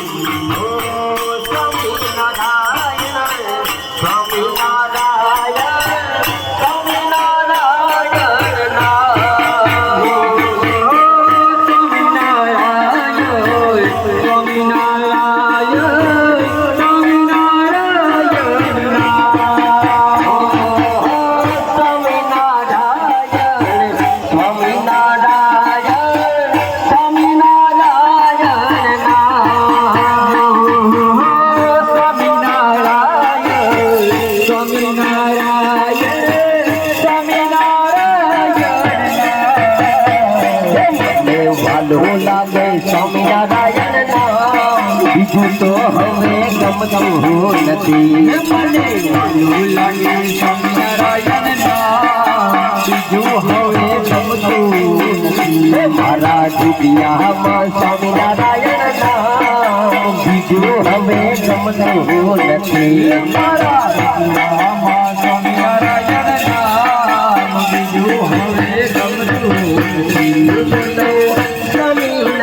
Oh. વાલું લાગે સ્વામિનારાયણ નામ બીજું તો હવે ગમતું નથી મને વાલું લાગે સ્વામિનારાયણ નામ બીજું હવે ગમતું નથી મારા દુનિયામાં સ્વામિનારાયણ નામ બીજું હવે ગમતું નથી મારા દુનિયામાં સ્વામિનારાયણ નામ બીજું હવે ગમતું નથી.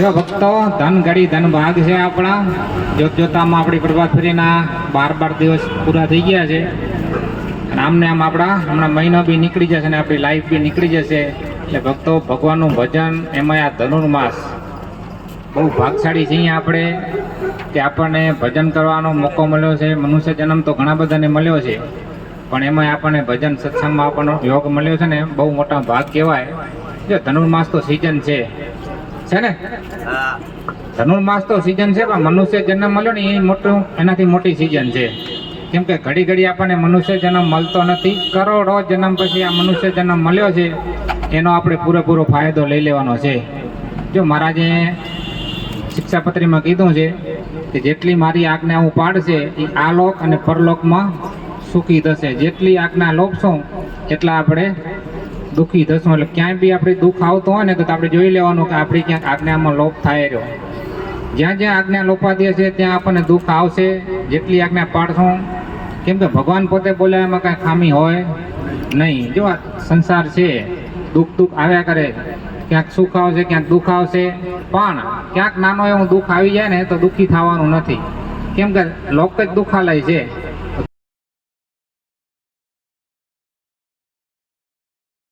જો ભક્તો, ધન ઘડી ધન ભાગ છે આપણા. જોત જોતામાં આપણી પ્રભાત ફેરીના બાર બાર દિવસ પૂરા થઈ ગયા છે. અને આમને આમ આપણા, હમણાં મહિનો બી નીકળી જશે અને આપણી લાઈફ બી નીકળી જશે. એટલે ભક્તો, ભગવાનનું ભજન, એમાંય આ ધનુર્માસ. બહુ ભાગશાળી છીએ આપણે કે આપણને ભજન કરવાનો મોકો મળ્યો છે. મનુષ્ય જન્મ તો ઘણા બધાને મળ્યો છે. પણ એમાંય આપણને ભજન સત્સંગમાં આપણને યોગ મળ્યો છે ને, બહુ મોટા ભાગ કહેવાય. જો ધનુર્માસ તો સિઝન છે. છે ને? ધનુર્માસ તો સિઝન છે, પણ મનુષ્ય જન્મ મળ્યો ને, એ મોટું, એનાથી મોટી સિઝન છે. કેમ કે ઘડી ઘડી આપણને મનુષ્ય જન્મ મળતો નથી. કરોડો જન્મ પછી આ મનુષ્ય જન્મ મળ્યો છે, એનો આપણે પૂરેપૂરો ફાયદો લઈ લેવાનો છે. જો મહારાજે શિક્ષાપત્રીમાં કીધું છે કે જેટલી મારી આજ્ઞા હું પાડશે એ આ લોક અને પરલોકમાં સુખી થશે. જેટલી આજ્ઞા લોપશું, એટલા આપણે દુઃખી થશું. એટલે ક્યાંય બી આપણે દુઃખ આવતું હોય ને, તો આપણે જોઈ લેવાનું કે આપણી ક્યાંક આજ્ઞામાં લોપ થાય રહ્યો. જ્યાં જ્યાં આજ્ઞા લોપાતી હશે, ત્યાં આપણને દુઃખ આવશે. જેટલી આજ્ઞા પાડશું, કેમ કે ભગવાન પોતે બોલ્યા એમાં કાંઈ ખામી હોય નહીં. જો આ સંસાર છે, દુઃખ દુઃખ આવ્યા કરે, ક્યાંક સુખ આવશે, ક્યાંક દુઃખ આવશે. પણ ક્યાંક નાનો એવું દુઃખ આવી જાય ને, તો દુઃખી થવાનું નથી. કેમ કે લોક જ દુઃખાલય છે.